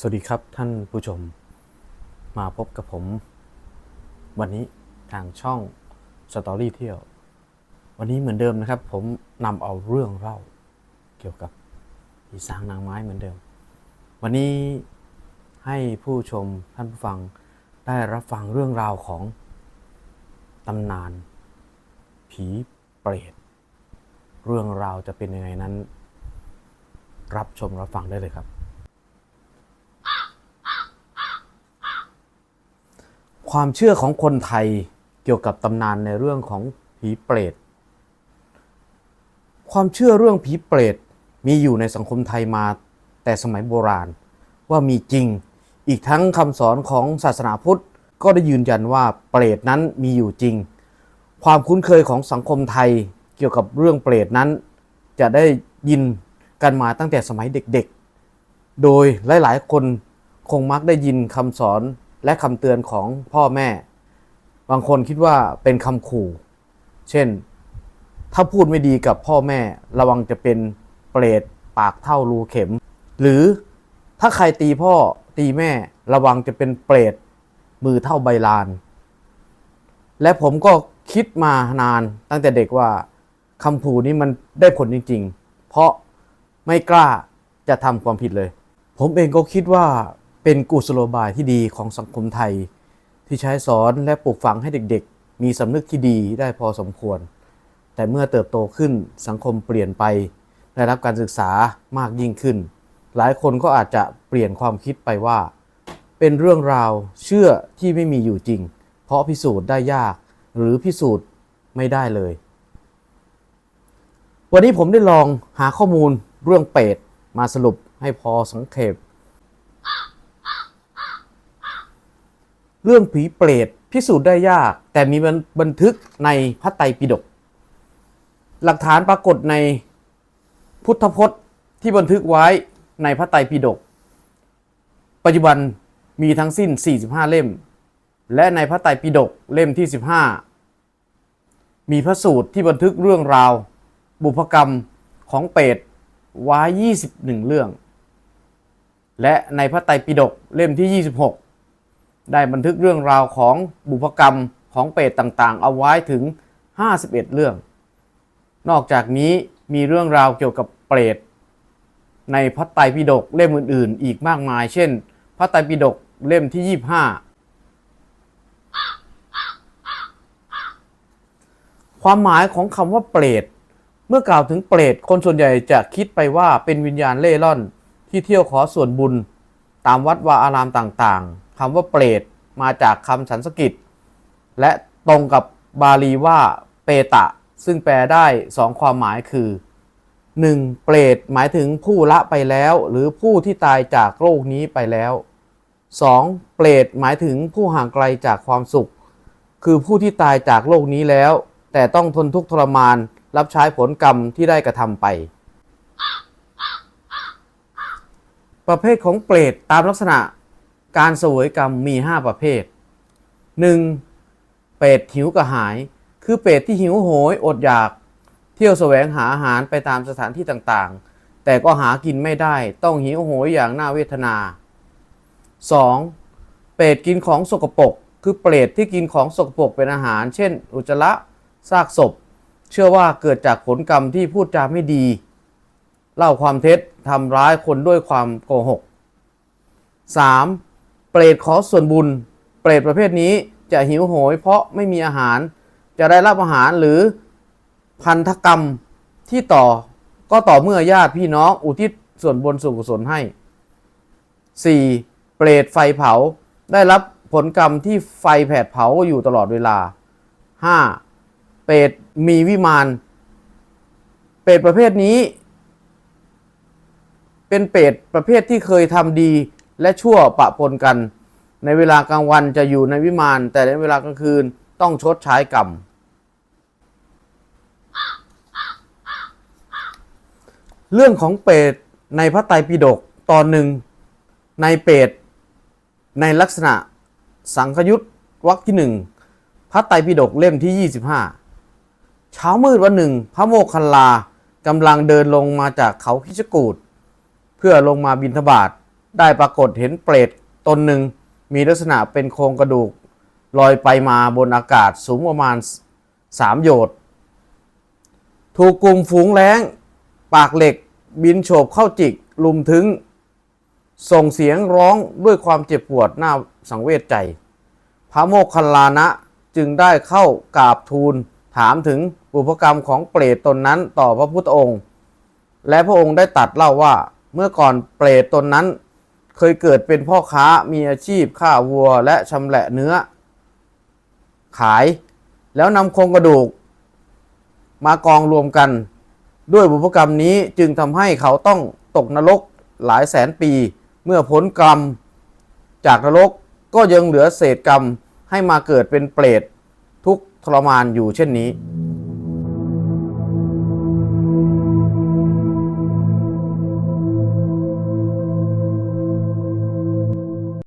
สวัสดีครับท่านผู้ชม มาพบกับผม วันนี้ทางช่องสตอรี่เที่ยว วันนี้เหมือนเดิมนะครับ ผมนำเอาเรื่องเล่าเกี่ยวกับผีสางนางไม้เหมือนเดิม วันนี้ให้ผู้ชมท่านผู้ฟังได้รับฟังเรื่องราวของตำนาน ผีเปรตเรื่องราวจะเป็นยังไงนั้น รับชมรับฟังได้เลยครับ ความเชื่อของคนไทยเกี่ยวกับตำนานในเรื่องของผีเปรต ความเชื่อเรื่องผีเปรตมีอยู่ในสังคมไทยมาแต่สมัยโบราณ ว่ามีจริง อีกทั้งคำสอนของศาสนาพุทธก็ได้ยืนยันว่าเปรตนั้นมีอยู่จริง ความคุ้นเคยของสังคมไทยเกี่ยวกับเรื่องเปรตนั้น จะได้ยินกันมาตั้งแต่สมัยเด็กๆ โดยหลายๆ คนคงมักได้ยินคำสอน และคำเตือนของพ่อแม่ บางคนคิดว่าเป็นคำขู่ เช่น ถ้าพูดไม่ดีกับพ่อแม่ ระวังจะเป็นเปรตปากเท่ารูเข็ม หรือถ้าใครตีพ่อตีแม่ระวังจะเป็นเปรตมือเท่าใบลาน และผมก็คิดมานานตั้งแต่เด็กว่าคำพูนี้มันได้ผลจริง ๆ เพราะไม่กล้าจะทำความผิดเลย ผมเองก็คิดว่า เป็นกุศโลบายที่ดีของสังคมไทย ที่ใช้สอนและปลูกฝังให้เด็กๆ มีสำนึกที่ดีได้พอสมควร แต่เมื่อเติบโตขึ้นสังคมเปลี่ยนไป ได้รับการศึกษามากยิ่งขึ้น หลายคนก็อาจจะเปลี่ยนความคิดไปว่า เป็นเรื่องราวเชื่อที่ไม่มีอยู่จริง เพราะพิสูจน์ได้ยาก หรือพิสูจน์ไม่ได้เลย วันนี้ผมได้ลองหาข้อมูลเรื่องเป็ดมาสรุปให้พอสังเขป เรื่องผีเปรตพิสูจน์ได้ยาก แต่มีบันทึกในพระไตรปิฎกหลักฐานปรากฏในพุทธพจน์ที่บันทึกไว้ในพระไตรปิฎกปัจจุบันมีทั้งสิ้น 45 เล่ม และในพระไตรปิฎกเล่มที่ 15 มีพระสูตรที่บันทึกเรื่องราว บุพกรรมของเปรตไว้ 21 เรื่อง และในพระไตรปิฎกเล่มที่ 26 ได้บันทึกเรื่องราวของบุพกรรมของเปรตต่างๆ เอาไว้ถึง 51 เรื่อง นอกจากนี้มีเรื่องราวเกี่ยวกับเปรตในพระไตรปิฎกเล่มอื่นๆ อีกมากมาย เช่น พระไตรปิฎกเล่มที่ 25 ความหมายของคำว่าเปรต เมื่อกล่าวถึงเปรต คนส่วนใหญ่จะคิดไปว่าเป็นวิญญาณเล่ร่อนที่เที่ยวขอส่วนบุญ ตามวัดวาอารามต่างๆคำว่าเปรตมาจากคำสันสกฤตและตรงกับบาลีว่าเปตะ ซึ่งแปลได้สองความหมายคือ 1. เปรตหมายถึงผู้ละไปแล้ว หรือผู้ที่ตายจากโลกนี้ไปแล้ว 2. เปรตหมายถึงผู้ห่างไกลจากความสุข คือผู้ที่ตายจากโลกนี้แล้ว แต่ต้องทนทุกข์ทรมาน รับใช้ผลกรรมที่ได้กระทำไป ประเภทของเปรตตามลักษณะการเสวยกรรมมี 5 ประเภท 1. เปรตหิวกระหาย คือเปรตที่หิวโหยอดอยาก เที่ยวแสวงหาอาหารไปตามสถานที่ต่างๆ แต่ก็หากินไม่ได้ต้องหิวโหยอย่างน่าเวทนา 2. เปรตกินของสกปรกคือเปรตที่กินของสกปรกเป็นอาหาร เช่น อุจจาระซากศพ เชื่อว่าเกิดจากผลกรรมที่พูดจาไม่ดี เล่าความเท็จ ทำร้ายคนด้วยความโกหก 3. เปรตขอส่วนบุญ เปรตประเภทนี้จะหิวโหยเพราะไม่มีอาหาร จะได้รับอาหารหรือพันธกรรมที่ต่อก็ต่อเมื่อญาติพี่น้องอุทิศส่วนบุญส่วนกุศลให้ 4. เปรตไฟเผาได้รับผลกรรมที่ไฟแผดเผาอยู่ตลอดเวลา 5. เปรตมีวิมาน เปรตประเภทนี้ เป็นเปรตประเภทที่เคยทำดีและชั่วปะปนกัน ในเวลากลางวันจะอยู่ในวิมาน แต่ในเวลากลางคืนต้องชดใช้กรรม เรื่องของเปรตในพระไตรปิฎกตอนหนึ่งในเปรตในลักษณะสังคยุตวรรคที่หนึ่งพระไตรปิฎกเล่มที่ 25 เช้ามืดวันหนึ่ง พระโมคคัลลากำลังเดินลงมาจากเขาคิชกูด เพื่อลงมาบินทบาทได้ปรากฏเห็นเปรตตนหนึ่งมีลักษณะเป็นโครงกระดูกลอยไปมาบนอากาศสูงประมาณสามโยชน์ถูกกลุ่มฝูงแรงปากเหล็กบินโฉบเข้าจิกลุมถึง ส่งเสียงร้องด้วยความเจ็บปวดหน้าสังเวชใจ พระโมคคัลลานะจึงได้เข้ากราบทูลถามถึงบุพกรรมของเปรตตนนั้นต่อพระพุทธองค์ และพระองค์ได้ตัดเล่าว่า เมื่อก่อนเปรตตนนั้น เคยเกิดเป็นพ่อค้ามีอาชีพฆ่าวัวและชำแหละเนื้อ ขาย แล้วนำโครงกระดูก มากองรวมกัน ด้วยบุพกรรมนี้จึงทำให้เขาต้องตกนรกหลายแสนปี เมื่อพ้นกรรม จากนรกก็ยังเหลือเศษกรรมให้มาเกิดเป็นเปรตทุกทรมานอยู่เช่นนี้